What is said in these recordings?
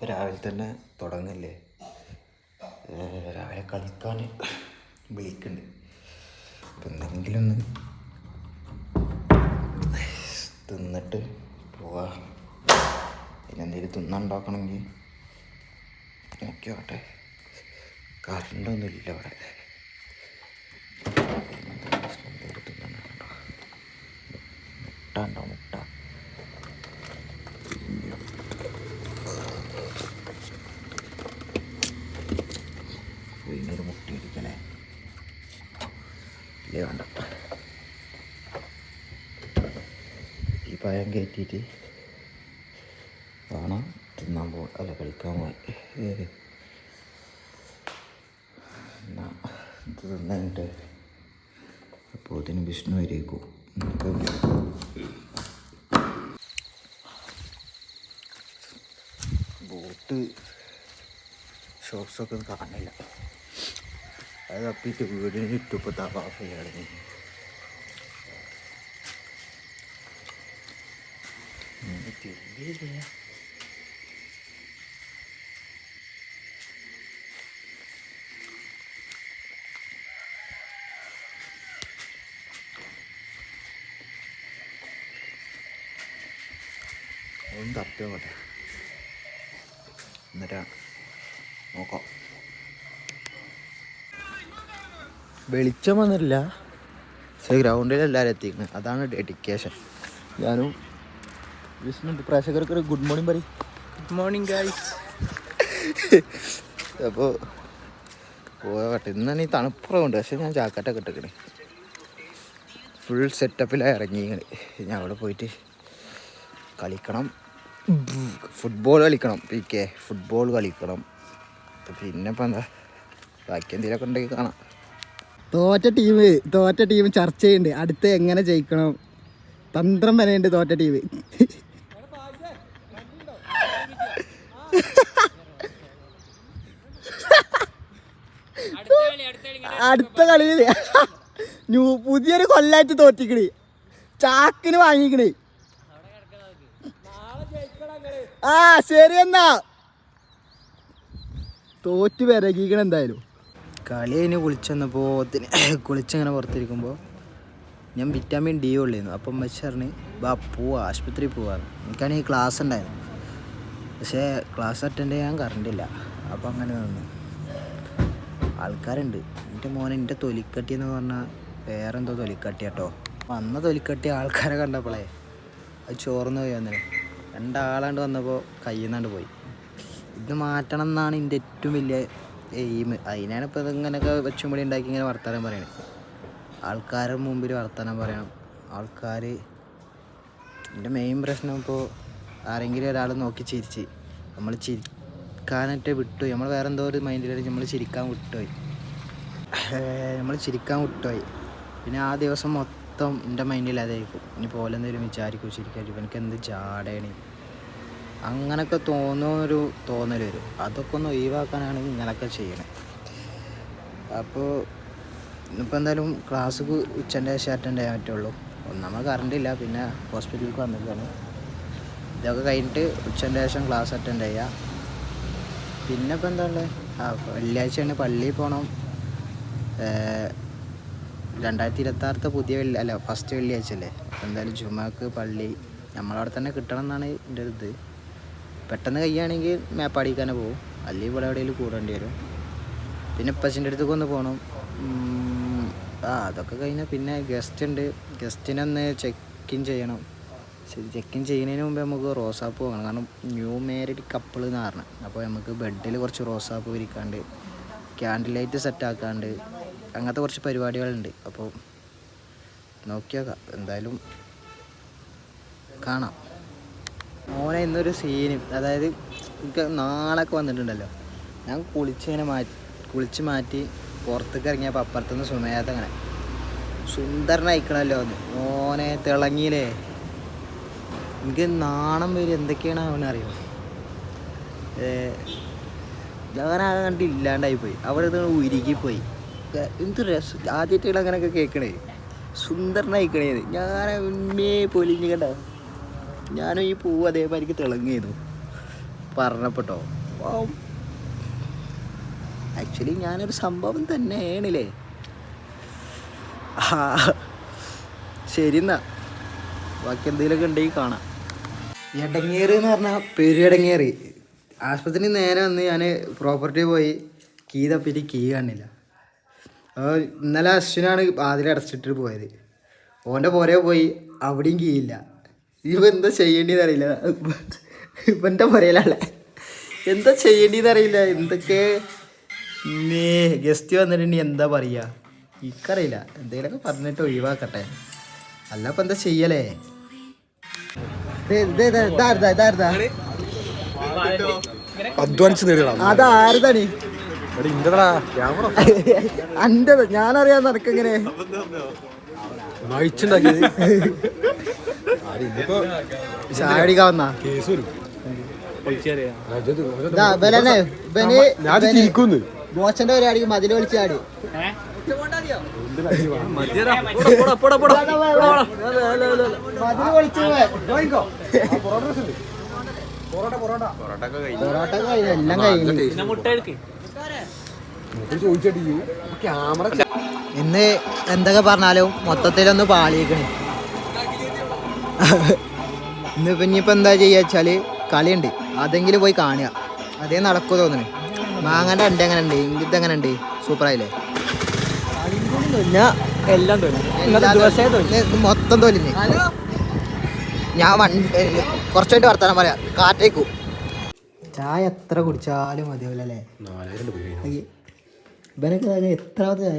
ഇപ്പം രാവിലെ തന്നെ തുടങ്ങല്ലേ? രാവിലെ കളിക്കാൻ വിളിക്കുന്നുണ്ട് അപ്പം എന്തെങ്കിലും ഒന്ന് തിന്നിട്ട് പോവാ. അതിനെന്തെങ്കിലും തിന്നുണ്ടാക്കണമെങ്കിൽ നോക്കിയോട്ടെ കറണ്ടൊന്നും ഇല്ല അവിടെ എന്തെങ്കിലും തിന്നാനുണ്ടോ മുട്ട ഉണ്ടോ മുട്ട ഒരു മുട്ട ഇടിക്കണേ ഇല്ലേ വേണ്ട ഈ പഴം കയറ്റിയിട്ട് വേണം തിന്നാൻ പോ അല്ല കളിക്കാൻ പോയി. എന്നാ ഇത് തിന്നിട്ട് അപ്പോൾ ഇതിന് വിഷ്ണു വരേക്കും. ബോട്ട് ഷോർട്സൊക്കെ ഒന്നും കാണില്ല അത് തപ്പിയിട്ട് വീടിന് ചുറ്റുപ്പോൾ തവാഫയാണ് തിരിയില്ല ഒന്ന് തപ്പിയോ പോട്ടെ എന്നിട്ടാ നോക്കാം. വെളിച്ചം വന്നിട്ടില്ല. പക്ഷേ ഗ്രൗണ്ടിൽ എല്ലാവരും എത്തിക്കുന്നത് അതാണ് ഡെഡിക്കേഷൻ. ഞാനും വിഷ്ണു പ്രേക്ഷകർക്ക് ഒരു ഗുഡ് മോർണിംഗ് പറയും. ഗുഡ് മോർണിംഗ് ഗൈസ് അപ്പോൾ പോകട്ടെ ഇന്നാണ് ഈ തണുപ്പുറവുണ്ട് പക്ഷെ ഞാൻ ജാക്കറ്റൊക്കെ ഇട്ടിക്കണേ. ഫുൾ സെറ്റപ്പിലാണ് ഇറങ്ങിയത് ഞാൻ അവിടെ പോയിട്ട് കളിക്കണം. ഫുട്ബോൾ കളിക്കണം. പി കെ ഫുട്ബോൾ കളിക്കണം പിന്നെ ഇപ്പം എന്താ? ബാക്കി എന്തെങ്കിലുമൊക്കെ ഉണ്ടെങ്കിൽ കാണാം. തോറ്റ ടീം തോറ്റ ടീം ചർച്ച ചെയ്യുന്നുണ്ട്. അടുത്ത് എങ്ങനെ ജയിക്കണം? തന്ത്രം വരെയുണ്ട് തോറ്റ ടീം അടുത്ത കളിയിൽ ന്യൂ പുതിയൊരു കൊല്ലായിട്ട് തോറ്റിക്കണേ. ചാക്കിന് വാങ്ങിക്കണേ. ആ ശരി എന്നാ. തോറ്റ് വിരകിക്കണം എന്തായാലും. കളി അതിന് കുളിച്ചെന്നപ്പോൾ കുളിച്ചങ്ങനെ പുറത്തിരിക്കുമ്പോൾ ഞാൻ വിറ്റാമിൻ ഡി ഉള്ളിരുന്നു അപ്പം വെച്ചറിഞ്ഞ് ബാ പോവാ ആശുപത്രി പോവാന്ന് എനിക്കാണെങ്കിൽ ക്ലാസ് ഉണ്ടായിരുന്നു. പക്ഷേ ക്ലാസ് അറ്റൻഡ് ചെയ്യാൻ കറണ്ടില്ല അപ്പം അങ്ങനെ നിന്നു. ആൾക്കാരുണ്ട്. എന്റെ മോനെ എന്റെ തൊലിക്കട്ടി എന്ന് പറഞ്ഞാൽ വേറെ എന്തോ തൊലിക്കട്ടി കേട്ടോ വന്ന തൊലിക്കട്ടി ആൾക്കാരെ കണ്ടപ്പോളേ അത് ചോർന്ന് പോയി വന്നത് രണ്ടാളാണ്ട് വന്നപ്പോൾ കയ്യിൽ നിന്നാണ്ട് പോയി. ഇത് മാറ്റണം എന്നാണ് എന്റെ ഏറ്റവും വലിയ എയിം അതിനാണ് ഇപ്പോൾ ഇതിങ്ങനെയൊക്കെ വെച്ചുമ്പടി ഉണ്ടാക്കി ഇങ്ങനെ വർത്തമാനം പറയണത് ആൾക്കാരുടെ മുമ്പിൽ വർത്തമാനം പറയണം. ആൾക്കാർ എന്റെ മെയിൻ പ്രശ്നം ഇപ്പോൾ ആരെങ്കിലും ഒരാൾ നോക്കി ചിരിച്ച്. നമ്മൾ ചിരിക്കാനായിട്ട് വിട്ടുപോയി നമ്മൾ വേറെ എന്തോ ഒരു മൈൻഡിൽ നമ്മൾ ചിരിക്കാൻ വിട്ടുപോയി. നമ്മൾ ചിരിക്കാൻ വിട്ടുപോയി. പിന്നെ ആ ദിവസം മൊത്തം എന്റെ മൈൻഡിൽ അതായിരിക്കും ഇനി പോലെ എന്തെങ്കിലും വിചാരിക്കും ചിരിക്കാൻ എനിക്ക് എന്ത് ജാടയാണ് അങ്ങനൊക്കെ തോന്നുന്നൊരു തോന്നൽ വരും. അതൊക്കെ ഒന്ന് ഒഴിവാക്കാനാണ് ഇങ്ങനൊക്കെ ചെയ്യണത് അപ്പോൾ ഇന്നിപ്പോൾ എന്തായാലും ക്ലാസ് ഉച്ചന്റെ ശേഷം അറ്റൻഡ് ചെയ്യാൻ പറ്റുള്ളൂ. ഒന്നാമത് കറണ്ട് ഇല്ല. പിന്നെ ഹോസ്പിറ്റലിലേക്ക് വന്നിട്ടാണ് ഇതൊക്കെ കഴിഞ്ഞിട്ട് ഉച്ചന്റെ ശേഷം ക്ലാസ് അറ്റൻഡ് ചെയ്യാം. പിന്നെ ഇപ്പം എന്താ ഉള്ളത് ആ വെള്ളിയാഴ്ചയാണ് പള്ളിയിൽ പോകണം രണ്ടായിരത്തി ഇരുപത്താറത്തെ പുതിയ വെള്ളി അല്ല ഫസ്റ്റ് വെള്ളിയാഴ്ച അല്ലേ എന്തായാലും ജുമാക്ക് പള്ളി നമ്മളവിടെ തന്നെ കിട്ടണം എന്നാണ് എന്റെ ഇത് പെട്ടെന്ന് കഴിയുകയാണെങ്കിൽ മേപ്പാടിക്കാനെ പോകും അല്ലെങ്കിൽ ഇവിടെ എവിടെയെങ്കിലും കൂടേണ്ടി വരും. പിന്നെ പശുവിന്റെ അടുത്തേക്ക് ഒന്ന് പോകണം ആ അതൊക്കെ കഴിഞ്ഞാൽ പിന്നെ ഗസ്റ്റ് ഉണ്ട്. ഗസ്റ്റിനൊന്ന് ചെക്ക് ഇൻ ചെയ്യണം. ശരി ചെക്ക് ഇൻ ചെയ്യുന്നതിന് മുമ്പ് നമുക്ക് റോസാപ്പ് പോകണം കാരണം ന്യൂ മാരീഡ് കപ്പിൾ എന്ന് പറഞ്ഞത് അപ്പോൾ നമുക്ക് ബെഡിൽ കുറച്ച് റോസാപ്പ് വിരിക്കാണ്ട് ക്യാൻഡിൽ ലൈറ്റ് സെറ്റാക്കാണ്ട് അങ്ങനത്തെ കുറച്ച് പരിപാടികളുണ്ട്. അപ്പോൾ നോക്കിയേക്കാം എന്തായാലും കാണാം. മോനെ ഇന്നൊരു സീന് അതായത് എനിക്ക് നാളൊക്കെ വന്നിട്ടുണ്ടല്ലോ. ഞാൻ കുളിച്ചിങ്ങനെ മാറ്റി കുളിച്ച് മാറ്റി പുറത്തേക്ക് ഇറങ്ങിയപ്പോൾ അപ്പുറത്തുനിന്ന് സുമയാത്ത അങ്ങനെ സുന്ദരനായിക്കണമല്ലോ എന്ന് മോനെ തിളങ്ങിയില്ലേ? എനിക്ക് നാണം വരും എന്തൊക്കെയാണ് അവനറിയോ ഞാനാകെ കണ്ട് ഇല്ലാണ്ടായിപ്പോയി അവിടെ ഉരുകി ഉരുകിപ്പോയി എന്ത് രസം ആദ്യമായിട്ടാണ് അങ്ങനെയൊക്കെ കേൾക്കണേ. സുന്ദരനായിക്കണേ ഞാൻ ഉമ്മേ പൊലിഞ്ഞ് കണ്ട. ഞാനും ഈ പൂവ് അതേമാതിരിക്ക് തിളങ്ങിയതു പറഞ്ഞപ്പെട്ടോ. ആക്ച്വലി ഞാനൊരു സംഭവം തന്നെയാണല്ലേ? ശരി എന്നാ. ബാക്കി എന്തെങ്കിലുമൊക്കെ ഉണ്ടെങ്കിൽ കാണാം. എടങ്ങേറ് എന്ന് പറഞ്ഞാൽ പെരിയടങ്ങേറ് ആശുപത്രി നേരെ വന്ന് ഞാൻ പ്രോപ്പർട്ടി പോയി. കീ തപ്പിയിട്ട് കീ കാണില്ല. അപ്പോൾ ഇന്നലെ അശ്വിനാണ് ആദ്യം അടച്ചിട്ട് പോയത്. ഓന്റെ പുറകെ പോയി അവിടെയും കീയില്ല ഇവ എന്താ ചെയ്യേണ്ടതെന്ന് അറിയില്ല. ഇവന്റെ പുറയിലല്ല എന്താ ചെയ്യേണ്ടതെന്ന് അറിയില്ല. എന്തൊക്കെ? നീ ഗസ്റ്റ് വന്നിട്ടുണ്ടെങ്കിൽ എന്താ പറയുക എനിക്കറിയില്ല എന്തെങ്കിലുമൊക്കെ പറഞ്ഞിട്ട് ഒഴിവാക്കട്ടെ. അല്ല ഇപ്പം എന്താ ചെയ്യലേ? അധ്വാനിച്ച് നേടിയതാണ് അതാരതാണ് അന്റെത് ഞാനറിയാൻ നടക്കെങ്ങനെ നയിച്ചുണ്ടാക്കിയത് ഇന്നിപ്പോ ചായ കുടിക്കാൻ വന്നാ കേസ് വരും. ഇതാ, ഇവനെന്നെ, ഇവന് ഞാൻ ഇവന് ചിരിക്കുന്നു ബോച്ചന്റെ പരിപാടിക്ക് അതിൽ വിളിച്ചാടി ഇന്ന് എന്തൊക്കെ പറഞ്ഞാലും മൊത്തത്തിലൊന്ന് പാളിയിക്കണേ. ഇന്ന് ഇനിയിപ്പോൾ എന്താ ചെയ്യുക വെച്ചാൽ കളിയുണ്ട്. അതെങ്കിലും പോയി കാണുക. അതേ നടക്കൂ തോന്നണേ മാങ്ങന്റെ അണ്ട എങ്ങനെ ഉണ്ട് ഇങ്ങനത്തെ എങ്ങനെ ഉണ്ട് സൂപ്പറായില്ലേ? എല്ലാം ഇത് മൊത്തം തോലിന് ഞാൻ വണ്ടി കുറച്ചായിട്ട് വർത്താനം പറയാം. കാറ്റേക്കു. ചായ എത്ര കുടിച്ചാലും മതിയാവില്ല അല്ലേ. ഇവനൊക്കെ അത് എത്രാമത്തെ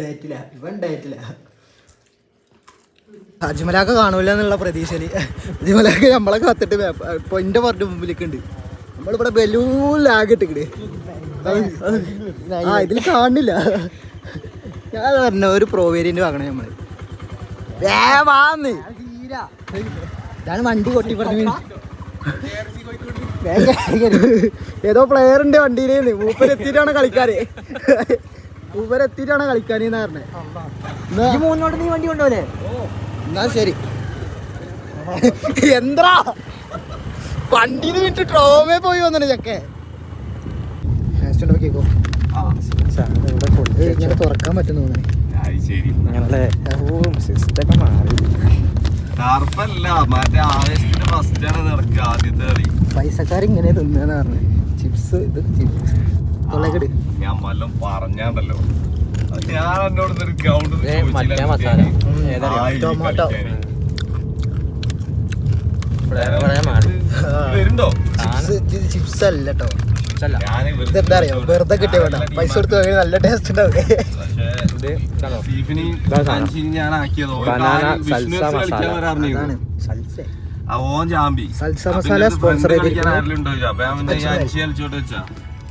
ഡയറ്റില്ല ഇവൻ ഡയറ്റില്ല അജ്മലാക്ക കാണൂല എന്നുള്ള പ്രതീക്ഷയിൽ. അജ്മലാക്ക നമ്മളെ കാത്തിട്ട് എന്റെ പറഞ്ഞ മുമ്പിലേക്ക് ഉണ്ട് നമ്മളിവിടെ ബലൂൺ ലാഗ് ഇട്ടിക്കട് ആ ഇതിൽ കാണില്ല. ഞാൻ പറഞ്ഞ ഒരു പ്രോ വേരിയന്റ് വാങ്ങണേ നമ്മൾ. വേവാന്ന് ഇതാണ് വണ്ടി കൊട്ടി പറഞ്ഞു ഏതോ പ്ലെയർ ഉണ്ട് വണ്ടിയിലേന്ന് മൂപ്പരെത്തിട്ടാണ് കളിക്കാറ് മൂപ്പരെത്തിട്ടാണ് കളിക്കാനെന്ന് പറഞ്ഞത് മുന്നോട്ട് നീ വണ്ടി കൊണ്ടുപോലെ എന്നാ ശരി. എന്താ? വണ്ടിയിൽ വിട്ട് ട്രോമേ പോയി വന്നിട്ട് ചക്കെ. നോക്കിക്കോ ഇങ്ങനെ തുറക്കാൻ പറ്റുന്നു ടാർപ്പല്ല മറ്റേ ആവേശത്തിന്റെ ഫസ്റ്റ് ആണ് നടക്കുക ആദ്യത്തെ പൈസക്കാർ ഇങ്ങനെ തിന്നാന്ന് പറഞ്ഞു. ചിപ്സ് ഇത് ചിപ്സ് തൊള്ളക്കെട് ഞാൻ വല്ലതും പറഞ്ഞാണ്ടല്ലോ. ഞാൻ എന്നോട് ഒരു ഗ്രൗണ്ട് ടൊമാറ്റോ. വരുണ്ടോ ചിപ്സ് ചിപ്സ് അല്ല കേട്ടോ ഞാൻ ഇതെന്താ അറിയോ? വെറുതെ കിട്ടിയ വേണ്ട. പൈസ കൊടുത്ത് വാങ്ങി നല്ല ടേസ്റ്റ് ഉണ്ടാവും. സൽസ ആ ഓൻ ചാമ്പി സൽസ മസാല സ്പോൺസർ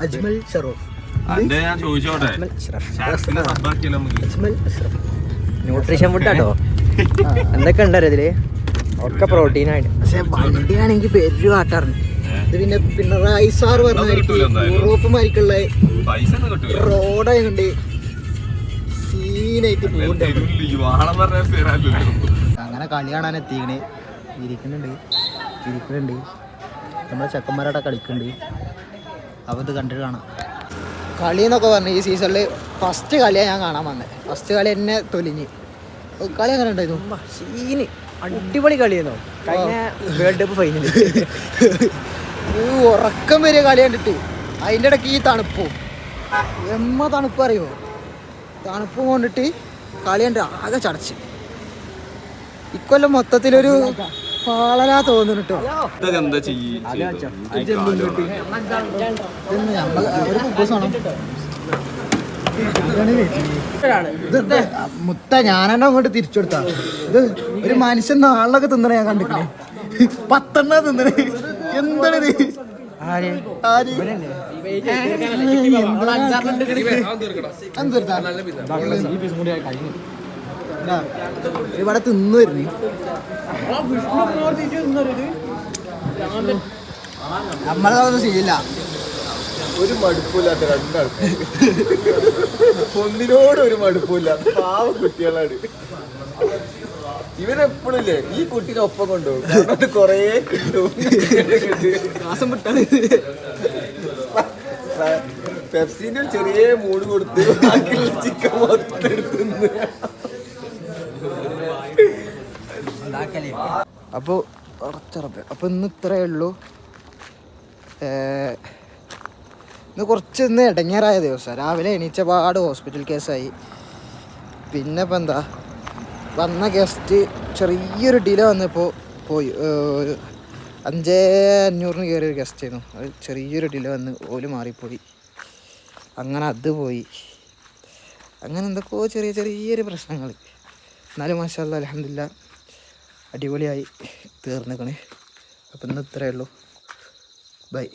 അജ്മൽ. ഷറൂഫ്. അന്റെ ഞാൻ ചോദിച്ചോട്ടെ? ന്യൂട്രീഷൻ ഫുഡാട്ടോ എന്തൊക്കെ ഉണ്ടല്ലോ ഇതിൽ? ഒക്കെ പ്രോട്ടീൻ ആയിട്ട്. പക്ഷെ വണ്ടിയാണെങ്കിൽ പേര് കാട്ടാറുണ്ട് ഇത് പിന്നെ പിണറായി സാർ പറഞ്ഞ. യൂറോപ്പ് മാരിക്കുള്ള റോഡായതുകൊണ്ട് സീനായിട്ട് അങ്ങനെ കളി കാണാൻ എത്തിക്കണേ. ഇരിക്കുന്നുണ്ട്. ഇരിക്കുന്നുണ്ട്. നമ്മളെ ചെക്കന്മാരവിടെ കളിക്കുന്നുണ്ട്. അപ്പോൾ ഇത് കണ്ടിട്ട് കാണാം. കളി എന്നൊക്കെ പറഞ്ഞു ഈ സീസണിൽ ഫസ്റ്റ് കളിയാണ് ഞാൻ കാണാൻ വന്നത് ഫസ്റ്റ് കളി എന്നെ തൊലിഞ്ഞ്. കളി അങ്ങനെ ഉണ്ടായിരുന്നു? സീന്. അടിപൊളി കളിയായിരുന്നു കഴിഞ്ഞ വേൾഡ് കപ്പ് ഫൈനൽ ഉറക്കം വരെ കളി കണ്ടിട്ട്. അതിന്റെ ഇടയ്ക്ക് ഈ തണുപ്പും. എമ്മ തണുപ്പ് അറിയോ? തണുപ്പ് കൊണ്ടിട്ട് കളി കണ്ട് ആകെ ചടച്ച്. ഇക്കൊല്ലം മൊത്തത്തിലൊരു പാളരാ തോന്നുന്നു കേട്ടോ ഇതൊക്കെ എന്താ ചെയ്യ? ഇതെന്ന് നമ്മൾ ഒരു? മുത്ത ഞാനെന്നെ അങ്ങോട്ട് തിരിച്ചു കൊടുത്താ ഇത് ഒരു മനുഷ്യൻ നാളിലൊക്കെ തിന്നണ ഞാൻ കണ്ടിട്ടില്ലേ? പത്തെണ്ണ തിന്നണ. എന്താണിത്? ഇതാ, ഇവിടെ തിന്നു വരുന്നേ. നമ്മളതൊന്നും ചെയ്യില്ല. ഒരു മടുപ്പില്ലാത്ത രണ്ടാൾക്കാർ ഒന്നിനോട് ഒരു മടുപ്പില്ല പാവ കുട്ടികളാണ്. ഇവരെപ്പോഴില്ലേ ഈ കുട്ടീനെ ഒപ്പം കൊണ്ടുപോകും. അത് കൊറേ കിട്ടും. പെപ്സിന്റെ ഒരു ചെറിയ മൂട് കൊടുത്ത് ബാക്കിയുള്ള ചിക്കൻ മൊത്തം എടുത്തുന്ന് അപ്പോൾ ഉറച്ചുറപ്പ്. അപ്പോൾ ഇന്ന് ഇത്രയേ ഉള്ളൂ. ഏർ, ഇന്ന് കുറച്ച് ഇന്ന് ഇടങ്ങേറായ ദിവസം. രാവിലെ എണീച്ച പാട് ഹോസ്പിറ്റൽ കേസായി പിന്നെ ഇപ്പം എന്താ? വന്ന ഗസ്റ്റ് ചെറിയൊരു ഡിലേ വന്നപ്പോൾ പോയി. ഒരു അഞ്ചേ അഞ്ഞൂറിന് കയറിയ ഒരു ഗസ്റ്റ് ആയിരുന്നു. അത് ചെറിയൊരു ഡിലേ വന്ന് ഓൽ മാറിപ്പോയി. അങ്ങനെ അത് പോയി. അങ്ങനെ എന്തൊക്കെയോ ചെറിയ ചെറിയൊരു പ്രശ്നങ്ങൾ എന്നാലും മാഷാല്ല അലഹമില്ല അടിപൊളിയായി തീർന്നിക്കണേ. അപ്പം ഇന്ന് ഇത്രയേ ഉള്ളൂ. ബൈ.